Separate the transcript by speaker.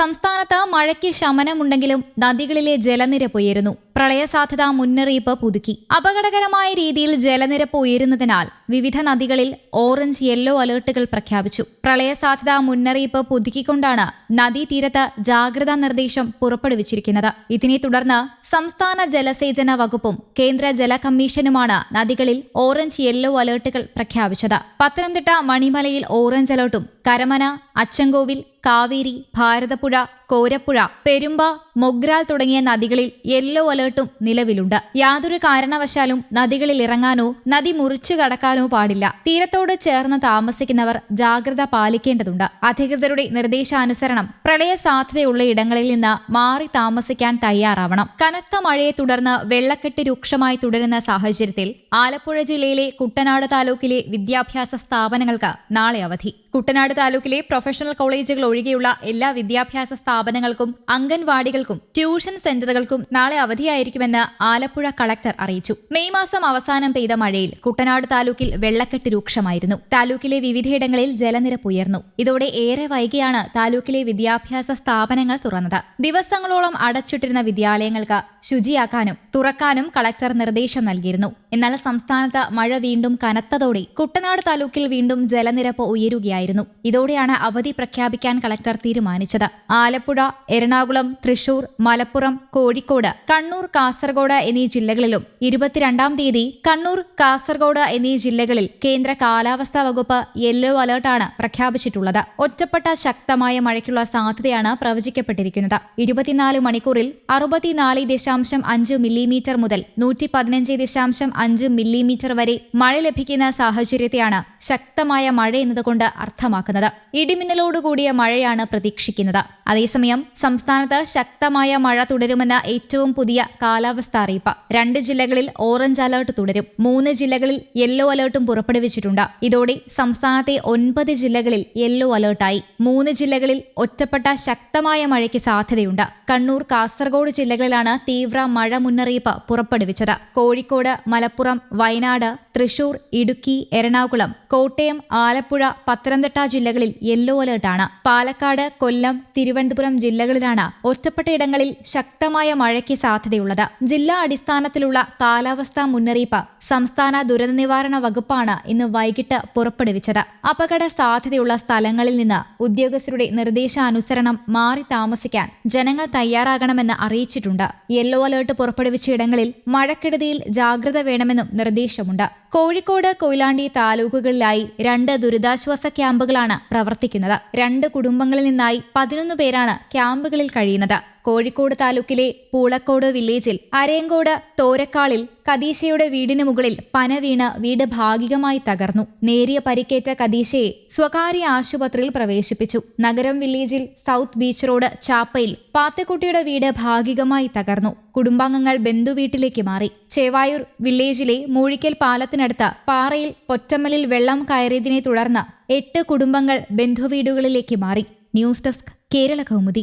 Speaker 1: സംസ്ഥാനത്ത് മഴയ്ക്ക് ശമനമുണ്ടെങ്കിലും നദികളിലെ ജലനിരപ്പ് ഉയരുന്നു പ്രളയ സാധ്യത മുന്നറിയിപ്പ് പുതുക്കി അപകടകരമായ രീതിയിൽ ജലനിരപ്പ് ഉയരുന്നതിനാൽ വിവിധ നദികളിൽ ഓറഞ്ച് യെല്ലോ അലേർട്ടുകൾ പ്രഖ്യാപിച്ചു പ്രളയ സാധ്യത മുന്നറിയിപ്പ് പുതുക്കിക്കൊണ്ടാണ് നദീതീരത്ത് ജാഗ്രതാ നിർദ്ദേശം പുറപ്പെടുവിച്ചിരിക്കുന്നത് ഇതിനെ തുടർന്ന് സംസ്ഥാന ജലസേചന വകുപ്പും കേന്ദ്ര ജല കമ്മീഷനുമാണ് നദികളിൽ ഓറഞ്ച് യെല്ലോ അലേർട്ടുകൾ പ്രഖ്യാപിച്ചത് പത്തനംതിട്ട മണിമലയിൽ ഓറഞ്ച് അലേർട്ടും കരമന അച്ചൻകോവിൽ കാവേരി ഭാരതപ്പുഴ കോരപ്പുഴ പെരുമ്പ മൊഗ്രാൽ തുടങ്ങിയ നദികളിൽ യെല്ലോ അലേർട്ടും നിലവിലുണ്ട് യാതൊരു കാരണവശാലും നദികളിൽ ഇറങ്ങാനോ നദി മുറിച്ചു കടക്കാനോ പാടില്ല തീരത്തോട് ചേർന്ന് താമസിക്കുന്നവർ ജാഗ്രത പാലിക്കേണ്ടതുണ്ട് അധികൃതരുടെ നിർദ്ദേശാനുസരണം പ്രളയ സാധ്യതയുള്ള ഇടങ്ങളിൽ നിന്ന് മാറി താമസിക്കാൻ തയ്യാറാവണം കനത്ത മഴയെ തുടർന്ന് വെള്ളക്കെട്ട് രൂക്ഷമായി തുടരുന്ന സാഹചര്യത്തിൽ ആലപ്പുഴ ജില്ലയിലെ കുട്ടനാട് താലൂക്കിലെ വിദ്യാഭ്യാസ സ്ഥാപനങ്ങൾക്ക് നാളെ അവധി കുട്ടനാട് താലൂക്കിലെ പ്രൊഫഷണൽ കോളേജുകൾ ഒഴികെയുള്ള എല്ലാ വിദ്യാഭ്യാസ സ്ഥാപനങ്ങളും സ്ഥാപനങ്ങൾക്കും അംഗൻവാടികൾക്കും ട്യൂഷൻ സെന്ററുകൾക്കും നാളെ അവധിയായിരിക്കുമെന്ന് ആലപ്പുഴ കളക്ടർ അറിയിച്ചു മെയ് മാസം അവസാനം പെയ്ത മഴയിൽ കുട്ടനാട് താലൂക്കിൽ വെള്ളക്കെട്ട് രൂക്ഷമായിരുന്നു താലൂക്കിലെ വിവിധയിടങ്ങളിൽ ജലനിരപ്പ് ഉയർന്നു ഇതോടെ ഏറെ വൈകിയാണ് താലൂക്കിലെ വിദ്യാഭ്യാസ സ്ഥാപനങ്ങൾ തുറന്നത് ദിവസങ്ങളോളം അടച്ചിട്ടിരുന്ന വിദ്യാലയങ്ങൾക്ക് ശുചിയാക്കാനും തുറക്കാനും കളക്ടർ നിർദ്ദേശം നൽകിയിരുന്നു എന്നാൽ സംസ്ഥാനത്ത് മഴ വീണ്ടും കനത്തതോടെ കുട്ടനാട് താലൂക്കിൽ വീണ്ടും ജലനിരപ്പ് ഉയരുകയായിരുന്നു ഇതോടെയാണ് അവധി പ്രഖ്യാപിക്കാൻ കളക്ടർ തീരുമാനിച്ചത് ആലപ്പുഴ ആലപ്പുഴ എറണാകുളം തൃശൂർ മലപ്പുറം കോഴിക്കോട് കണ്ണൂർ കാസർഗോഡ് എന്നീ ജില്ലകളിലും ഇരുപത്തിരണ്ടാം തീയതി കണ്ണൂർ കാസർഗോഡ് എന്നീ ജില്ലകളിൽ കേന്ദ്ര കാലാവസ്ഥാ വകുപ്പ് യെല്ലോ അലേർട്ടാണ് പ്രഖ്യാപിച്ചിട്ടുള്ളത് ഒറ്റപ്പെട്ട ശക്തമായ മഴയ്ക്കുള്ള സാധ്യതയാണ് പ്രവചിക്കപ്പെട്ടിരിക്കുന്നത് ഇരുപത്തിനാല് മണിക്കൂറിൽ അറുപത്തിനാല് ദശാംശം അഞ്ച് മില്ലിമീറ്റർ മുതൽ നൂറ്റി പതിനഞ്ച് ദശാംശം അഞ്ച് മില്ലിമീറ്റർ വരെ മഴ ലഭിക്കുന്ന സാഹചര്യത്തെയാണ് ശക്തമായ മഴ എന്നതുകൊണ്ട് അർത്ഥമാക്കുന്നത് ഇടിമിന്നലോടുകൂടിയ മഴയാണ് പ്രതീക്ഷിക്കുന്നത് അതേ അതേസമയം സംസ്ഥാനത്ത് ശക്തമായ മഴ തുടരുമെന്ന ഏറ്റവും പുതിയ കാലാവസ്ഥ അറിയിപ്പ് രണ്ട് ജില്ലകളിൽ ഓറഞ്ച് അലർട്ട് തുടരും മൂന്ന് ജില്ലകളിൽ യെല്ലോ അലർട്ടും പുറപ്പെടുവിച്ചിട്ടുണ്ട് ഇതോടെ സംസ്ഥാനത്തെ ഒൻപത് ജില്ലകളിൽ യെല്ലോ അലർട്ടായി മൂന്ന് ജില്ലകളിൽ ഒറ്റപ്പെട്ട ശക്തമായ മഴയ്ക്ക് സാധ്യതയുണ്ട് കണ്ണൂർ കാസർഗോഡ് ജില്ലകളിലാണ് തീവ്ര മഴ മുന്നറിയിപ്പ് പുറപ്പെടുവിച്ചത് കോഴിക്കോട് മലപ്പുറം വയനാട് തൃശൂർ ഇടുക്കി എറണാകുളം കോട്ടയം ആലപ്പുഴ പത്തനംതിട്ട ജില്ലകളിൽ യെല്ലോ അലർട്ടാണ് പാലക്കാട് കൊല്ലം തിരുവനന്തപുരം മലപ്പുറം ജില്ലകളിലാണ് ഒറ്റപ്പെട്ടയിടങ്ങളിൽ ശക്തമായ മഴയ്ക്ക് സാധ്യതയുള്ളത് ജില്ലാ അടിസ്ഥാനത്തിലുള്ള കാലാവസ്ഥാ മുന്നറിയിപ്പ് സംസ്ഥാന ദുരന്ത നിവാരണ വകുപ്പാണ് ഇന്ന് വൈകിട്ട് പുറപ്പെടുവിച്ചത് അപകട സാധ്യതയുള്ള സ്ഥലങ്ങളിൽ നിന്ന് ഉദ്യോഗസ്ഥരുടെ നിർദ്ദേശാനുസരണം മാറി താമസിക്കാൻ ജനങ്ങൾ തയ്യാറാകണമെന്ന് അറിയിച്ചിട്ടുണ്ട് യെല്ലോ അലേർട്ട് പുറപ്പെടുവിച്ച ഇടങ്ങളിൽ മഴക്കെടുതിയിൽ ജാഗ്രത വേണമെന്നും നിർദ്ദേശമുണ്ട് കോഴിക്കോട് കൊയിലാണ്ടി താലൂക്കുകളിലായി രണ്ട് ദുരിതാശ്വാസ ക്യാമ്പുകളാണ് പ്രവർത്തിക്കുന്നത് രണ്ട് കുടുംബങ്ങളിൽ നിന്നായി പതിനൊന്ന് പേരാണ് പേരാണ് ക്യാമ്പുകളിൽ കഴിയുന്നത് കോഴിക്കോട് താലൂക്കിലെ പൂളക്കോട് വില്ലേജിൽ അരയങ്കോട് തോരക്കാളിൽ കദീഷയുടെ വീടിന് മുകളിൽ പന വീണ് വീട് ഭാഗികമായി തകർന്നു നേരിയ പരിക്കേറ്റ കദീഷയെ സ്വകാര്യ ആശുപത്രിയിൽ പ്രവേശിപ്പിച്ചു നഗരം വില്ലേജിൽ സൗത്ത് ബീച്ച് റോഡ് ചാപ്പയിൽ പാത്തക്കുട്ടിയുടെ വീട് ഭാഗികമായി തകർന്നു കുടുംബാംഗങ്ങൾ ബന്ധുവീട്ടിലേക്ക് മാറി ചേവായൂർ വില്ലേജിലെ മൂഴിക്കൽ പാലത്തിനടുത്ത് പാറയിൽ പൊറ്റമ്മലിൽ വെള്ളം കയറിയതിനെ തുടർന്ന് എട്ട് കുടുംബങ്ങൾ ബന്ധുവീടുകളിലേക്ക് മാറി ന്യൂസ് ഡെസ്ക് കേരള കൗമുദി